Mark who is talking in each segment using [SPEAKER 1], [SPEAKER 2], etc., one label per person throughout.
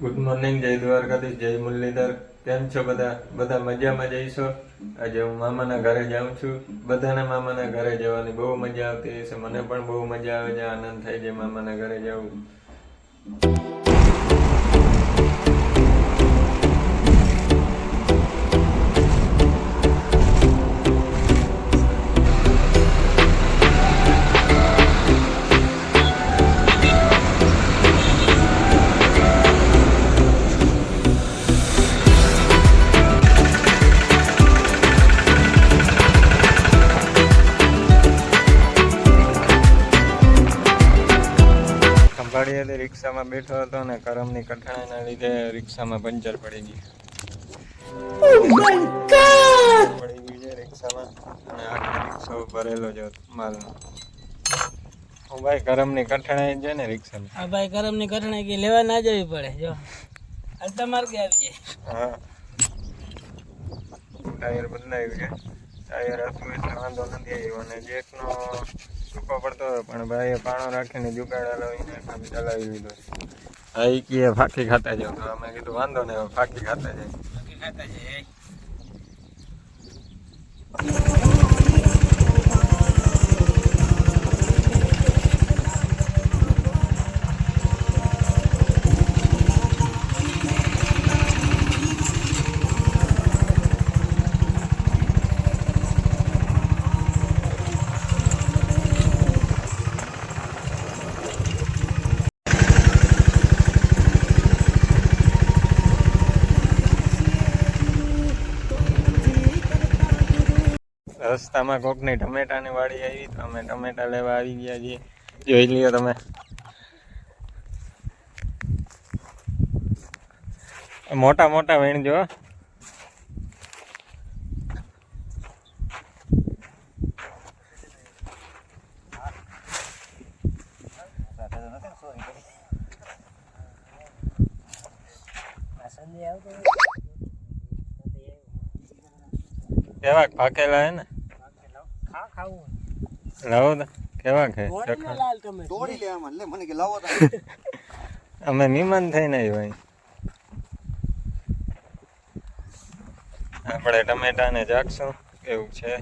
[SPEAKER 1] Good morning જય દ્વારકાધીશ, જય મુરલીધર. કેમ છો બધા? બધા મજામાં જઈશો આજે હું મામાના ઘરે જાઉં છું. બધાના મામાના ઘરે જવાની બહુ મજા આવતી હશે. મને પણ બહુ મજા આવે છે. આનંદ થાય છે મામાના ઘરે જવું. રિક્ષામાં બેઠો હતો ને કરમની કઠણાઈના લીધે રિક્ષામાં પંચર પડી ગયું. પડી ગયું છે રિક્ષામાં અને આખો રિક્ષો ભરેલો છે માલનો. હું ભાઈ કરમની કઠણાઈ છે ને રિક્ષામાં
[SPEAKER 2] હા ભાઈ કરમની કઠણાઈ કે લેવા ના જવી પડે જો. અડધા માર્ગે આવી જાય
[SPEAKER 1] હા. ટાયર બદલાયું છે. ટાયર હતું એટલે વાંધો નથી આવ્યો. અને જેકનો સૂકો પડતો હતો પણ ભાઈએ પાણો રાખીને જુગાડા લાવીને કામ ચલાવી લીધો છે. હા ઈ કહે ફાંકી ખાતા જાવ તો અમે કીધું વાંધો નહીં ફાકી ફાંકી ખાતા જાય.
[SPEAKER 2] ફાકી ખાતા જાય
[SPEAKER 1] રસ્તામાં કોકની ટમેટાની વાડી આવી, તો અમે ટમેટા લેવા આવી ગયા છીએ. જોઈ લ્યો તમે. મોટા મોટા વીણજો કેવા પાકેલા હે ને.
[SPEAKER 2] ખાવું
[SPEAKER 1] લાવો તો. કેવા
[SPEAKER 2] ટમેટું
[SPEAKER 3] તોડી લે આમાં. લે મને કે લાવો તો.
[SPEAKER 1] અમે મહેમાન થઈને આવ્યો અહીં. આપણે ટમેટાને જાગશું. એવું છે.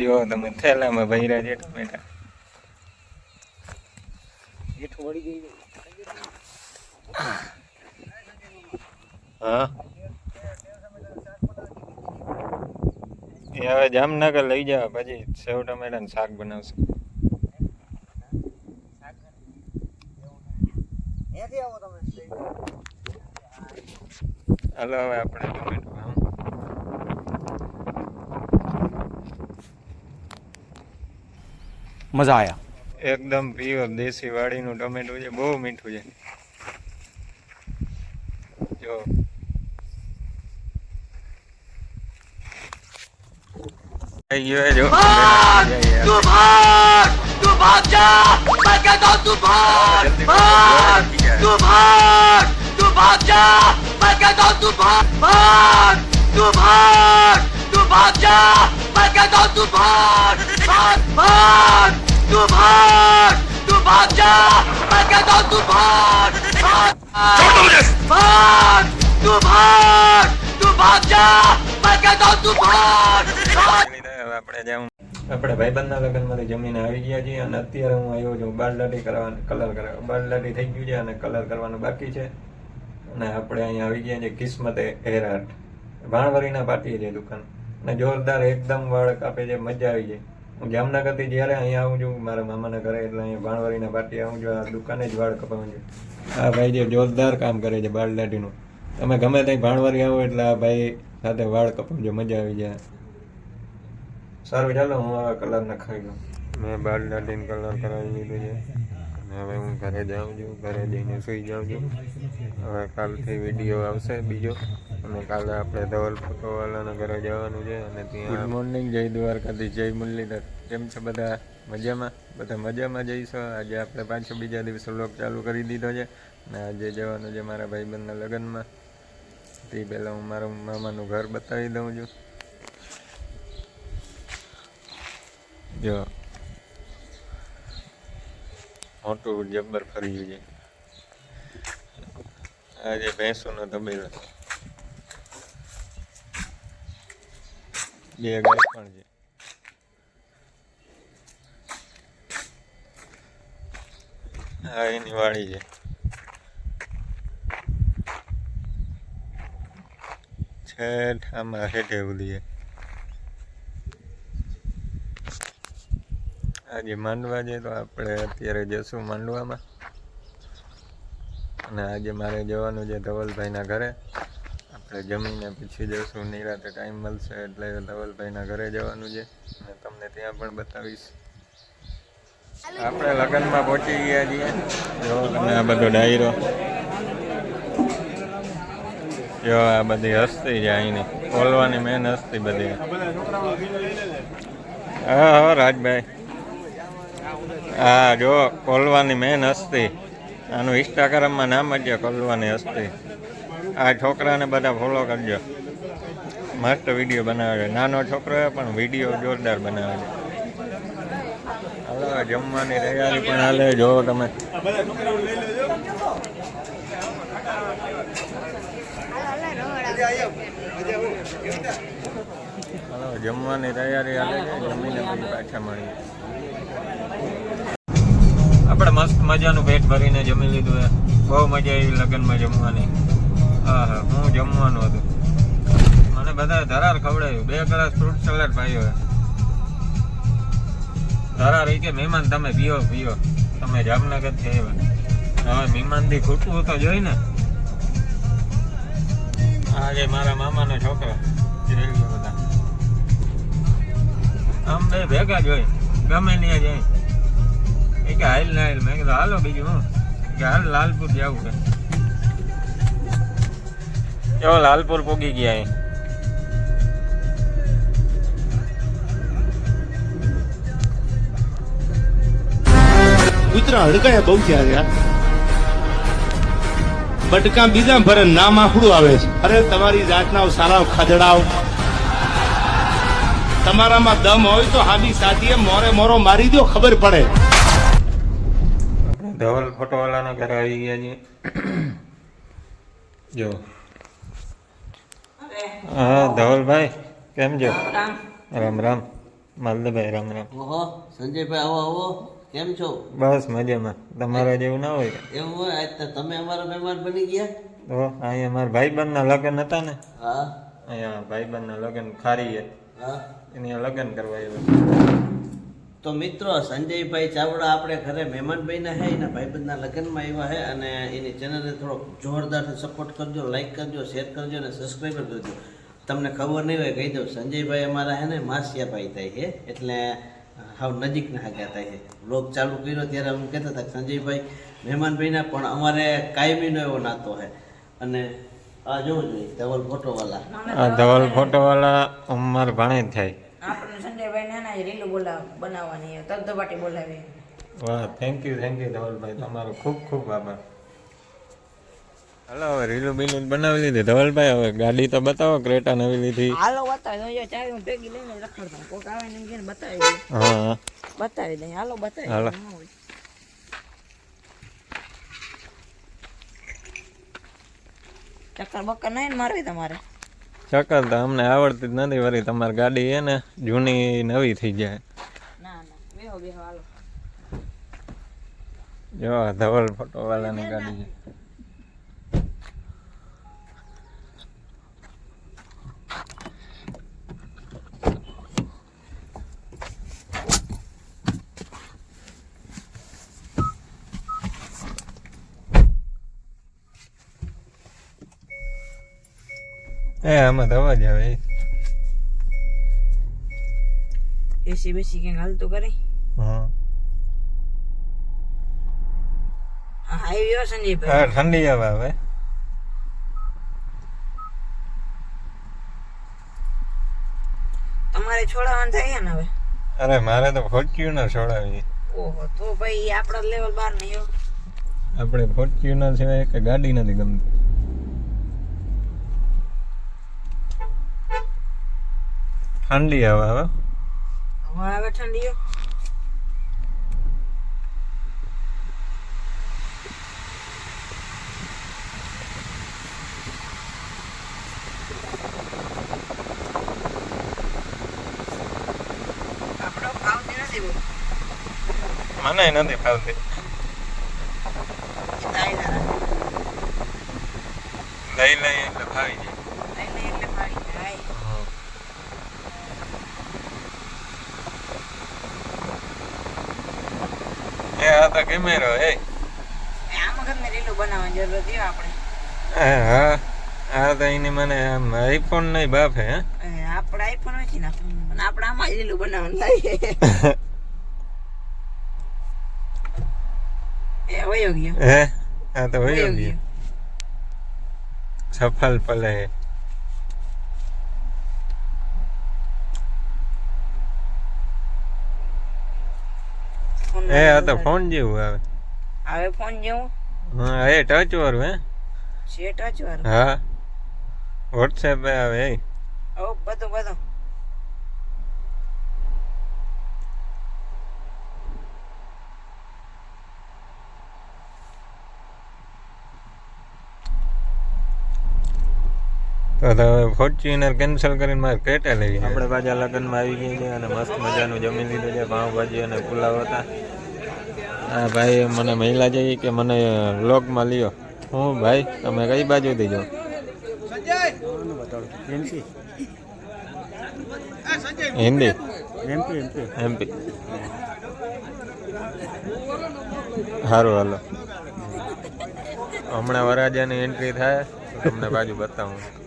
[SPEAKER 1] જો તમે થેલામાં ભર્યા છે ટમેટા. હા. એ હવે જામનગર લઈ જાવ પછી સેવ ટમેટાનું શાક બનાવશે. હાલો હવે આપણે ટમેટો
[SPEAKER 3] મજા આયા.
[SPEAKER 1] એકદમ પ્યોર દેશી વાડીનું ટમેટું છે બહુ મીઠું છે જો થઈ ગયો જો તું ભાગ તું ભાગ જા મત કર દો તું ભાગ ભાગ તું ભાગ તું ભાગ જા મત કર દો તું ભાગ ભાગ તું ભાગ તું ભાગ જા મત કર દો તું ભાગ ભાગ ભાગ તું ભાગ તું ભાગ જા મત કર દો તું ભાગ ભાગ ભાગ તું ભાગ તું ભાગ જા મત કર દો તું ભાગ આપણે જાઉં આપણે ભાઈબંધના લગ્નમાંથી જમીને આવી ગયા છીએ અને અત્યારે હું આવ્યો છું બાલદાટી કરવાનું કલર કરવા. બાલદાટી થઈ ગયું છે અને કલર કરવાનું બાકી છે. અને આપણે અહીંયા આવી ગયા છે કિસ્મતે હેરાટ. ભાણવરીના પાટીએ છે દુકાન. અને જોરદાર એકદમ વાળ કાપે છે, મજા આવી જાય. હું જામનગરથી જ્યારે અહીંયા આવું છું, મારા મામાના ઘરે એટલે અહીંયા ભાણવરીના પાટી આવું છું, આ દુકાને જ વાળ કપાવું છું. આ ભાઈ જે જોરદાર કામ કરે છે બાલદાટીનું તમે ગમે ત્યાં ભાણવરી આવો એટલે આ ભાઈ સાથે વાળ કપાવજો, મજા આવી જાય. સારું ચાલો હું હવે કલર નખાવી લઉં. મેં બાર દાઢીને કલર કરાવી લીધું છે. અને હવે હું ઘરે જાઉં છું ઘરે જઈને સૂઈ જાઉં છું. હવે કાલથી વીડિયો આવશે બીજો. અને કાલે આપણે ધવલ ફોટોવાલાના ઘરે જવાનું છે અને ત્યાં ગુડ મોર્નિંગ જય દ્વારકાથી જય મુરલીધર. કેમ છે બધા? મજામાં? બધા મજામાં જઈશું? આજે આપણે પાછો બીજા દિવસે લોક ચાલુ કરી દીધો છે. અને આજે જવાનું છે મારા ભાઈબંધના લગ્નમાં. તે પહેલાં હું મારું મામાનું ઘર બતાવી દઉં છું. જો. મોટું જબ્બર ગયું. છે આજે ભેંસોનો તબેલો બે ગાય પણ છે. હા, એની વાડી છે. છેઠ આમાં હેઠે ઉધી છે. આજે માંડવા જઈએ તો આપણે અત્યારે જશું માંડવામાં. અને આજે મારે જવાનું છે ધવલભાઈના ઘરે. આપણે જમીને પછી જશું, નિરાતે ટાઈમ મળશે એટલે ધવલભાઈના ઘરે જવાનું છે. અને તમને ત્યાં પણ બતાવીશ. આપણે લગ્નમાં પહોંચી ગયા છીએ. જો તમે આ બધો ડાયરો. જો આ બધી હસ્તી છે અહીંની. ખોલવાની મેન હસ્તી બધી. હા હા, રાજભાઈ. હા, જો, કોલવાની મેન હસ્તી. આનું ઇન્સ્ટાગ્રામમાં નામ જ છે, કોલવાની હસ્તી. આ છોકરાને બધા ફોલો કરજો. મસ્ત વીડિયો બનાવે છે. નાનો છોકરો પણ વીડિયો જોરદાર બનાવે છે. હાલો જમવાની તૈયારી પણ હાલે. જો, તમે હાલો, જમવાની તૈયારી હાલે છે. જમીને પછી પાછા મળીએ. આપણે મસ્ત મજાનું પેટ ભરીને જમી લીધું એ બહુ મજા આવી લગ્નમાં જમવાની. હા હા હું જમવાનું હતું. મને બધા ધરાર ખવડાવ્યું. બે ગ્લાસ ફ્રૂટ સલાડ છે ધરાર એ કે મહેમાન તમે પીઓ પીઓ. તમે જામનગર છે હવે મહેમાનથી ખૂટવું તો જોઈ ને. આજે મારા મામાનો છોકરા. બધા. આમ બે ભેગા જોઈ ગમે ત્યાં જાય. એ કે ના હાલ મેં કીધું, હાલો બીજું હું? હાલ લાલપુર જવું છે. કેવો લાલપુર પોગી ગયા
[SPEAKER 4] કૂતરા હડકાયા બહુ થયા યાર. બટકા બીજા ભરે નામ આખડું આવે છે. અરે તમારી જાતના સારા ખાજડાઓ તમારામાં દમ હોય તો હાબી સાથીએ મોરે મોરો મારી દો ખબર પડે.
[SPEAKER 1] ધવલ ફોટોવાળાના ઘરે આવી ગયા છીએ. જો. હા ધવલભાઈ કેમ છો?
[SPEAKER 2] રામ
[SPEAKER 1] રામ. માલદભાઈ રામ રામ.
[SPEAKER 5] ઓહો સંજયભાઈ આવો આવો. કેમ છો?
[SPEAKER 1] બસ મજામાં. તમારા જેવું ના હોય.
[SPEAKER 5] એવું હોય? આજ તો તમે અમારા મહેમાન બની ગયા?
[SPEAKER 1] તો અહીંયા અમારા ભાઈબંધના લગ્ન હતા ને.
[SPEAKER 5] હા.
[SPEAKER 1] અહીંયા ભાઈબંધના લગ્ન ખારી
[SPEAKER 5] હા.
[SPEAKER 1] એની લગ્ન કરવા આવ્યો.
[SPEAKER 5] તો મિત્રો, સંજયભાઈ ચાવડા આપણે ઘરે મહેમાન બન્યા છે એના ભાઈબંધના લગ્નમાં આવ્યા છે અને એની ચેનલને થોડોક જોરદાર સપોર્ટ કરજો લાઇક કરજો શેર કરજો, અને સબસ્ક્રાઈબ કરજો. તમને ખબર નહીં હોય, કહી દઉં, સંજયભાઈ અમારા હે ને માસિયાભાઈ થાય છે એટલે હાવ નજીકના હાગ્યા થાય છે બ્લોગ ચાલુ કર્યો ત્યારે અમે કહેતા હતા સંજયભાઈ મહેમાનભાઈના પણ અમારે કાયમીનો એવો નાતો છે અને આ જોવું જોઈએ, ધવલ ફોટોવાલા
[SPEAKER 1] ધવલ ફોટોવાળા અમાર ભાણે થાય.
[SPEAKER 6] નાના રીલું બોલાવ બનાવવાની ધબધબાટી બોલાવી.
[SPEAKER 1] વાહ thank you thank you Dhavalbhai. તમારો ખૂબ ખૂબ આભાર. હાલો હવે રીલું બીલું બનાવી લીધી. ધવલભાઈ હવે ગાડી તો બતાવો ક્રેટા નવી લીધી.
[SPEAKER 6] હાલો બતાવી દો ચાવી હું ભેગી લઈને રખડતા. કોક આવે ને એમ બતાવી દે
[SPEAKER 1] હા.
[SPEAKER 6] બતાવી દે હાલો બતાવી
[SPEAKER 1] હાલો.
[SPEAKER 6] ન. ચક્કર બક્કર નહીં ને મારવી તમારે?
[SPEAKER 1] ચકલ તો અમને આવડતી જ નથી વળી. તમારી ગાડી છે ને જૂની નવી થઈ જાય. જો ધવલ ફોટો વાળાની ગાડી છે. એ આમાં તો અવાજ આવે
[SPEAKER 6] એસી બેસી ક્યાંક હાલતું કરી?
[SPEAKER 1] હા.
[SPEAKER 6] હાઈવે
[SPEAKER 1] હા
[SPEAKER 6] સંજયભાઈ
[SPEAKER 1] ઠંડી હવા આવે.
[SPEAKER 6] તમારે છોડાવવાનું થાય ને હવે?
[SPEAKER 1] અરે મારે તો ફોર્ચ્યુનર છોડાવી.
[SPEAKER 6] ઓહો તો ભાઈ આપણા લેવલ બાર નહીં
[SPEAKER 1] આપણે ફોર્ચ્યુનર સિવાય એક ગાડી નથી ગમતી. ઠંડી આવે હવે.
[SPEAKER 6] હવે આવે ઠંડીઓ?
[SPEAKER 1] મને નથી ફાવતી લઈ લઈ એટલે ફાવી જાય. એ આ તો ગમે રહ્યો એ
[SPEAKER 6] આમાં ગમે રીલું બનાવવાની જરૂર હતી આપણે.
[SPEAKER 1] હા હા આ તો એની મને આઈફોન નહીં બાપ હે. હે?
[SPEAKER 6] આપણે આઈફોન નથી નાખવાનું પણ આપણે આમાં રીલું બનાવવાનું થાય એ વયો ગયો.
[SPEAKER 1] હે આ તો વયો ગયો. સફળ પલે
[SPEAKER 6] ફોન
[SPEAKER 1] એ આ તો ફોન જેવું આવે.
[SPEAKER 6] આવે ફોન જેવું?
[SPEAKER 1] હા એ ટચ વાળું હે?
[SPEAKER 6] છે ટચ વાળું?
[SPEAKER 1] હા. વોટ્સએપ આવે એ
[SPEAKER 6] ઓ બધું બધું.
[SPEAKER 1] તો તો હવે ફોર્ચ્યુનર કેન્સલ કરીને મારે ક્રેટા લઈ આપણે પાછા લગ્નમાં આવી ગયા છે અને મસ્ત મજાનું જમી લીધું છે પાઉંભાજી અને પુલાવ હતા. હા, ભાઈ, મને મહિલા જઈ કે મને વ્લોગમાં લ્યો. હું, ભાઈ, તમે કઈ બાજુથી જાઓ હિન્દી. એમપી સારું હાલો. હમણાં વરાજાની એન્ટ્રી થાય તમને બાજુ બતાવું.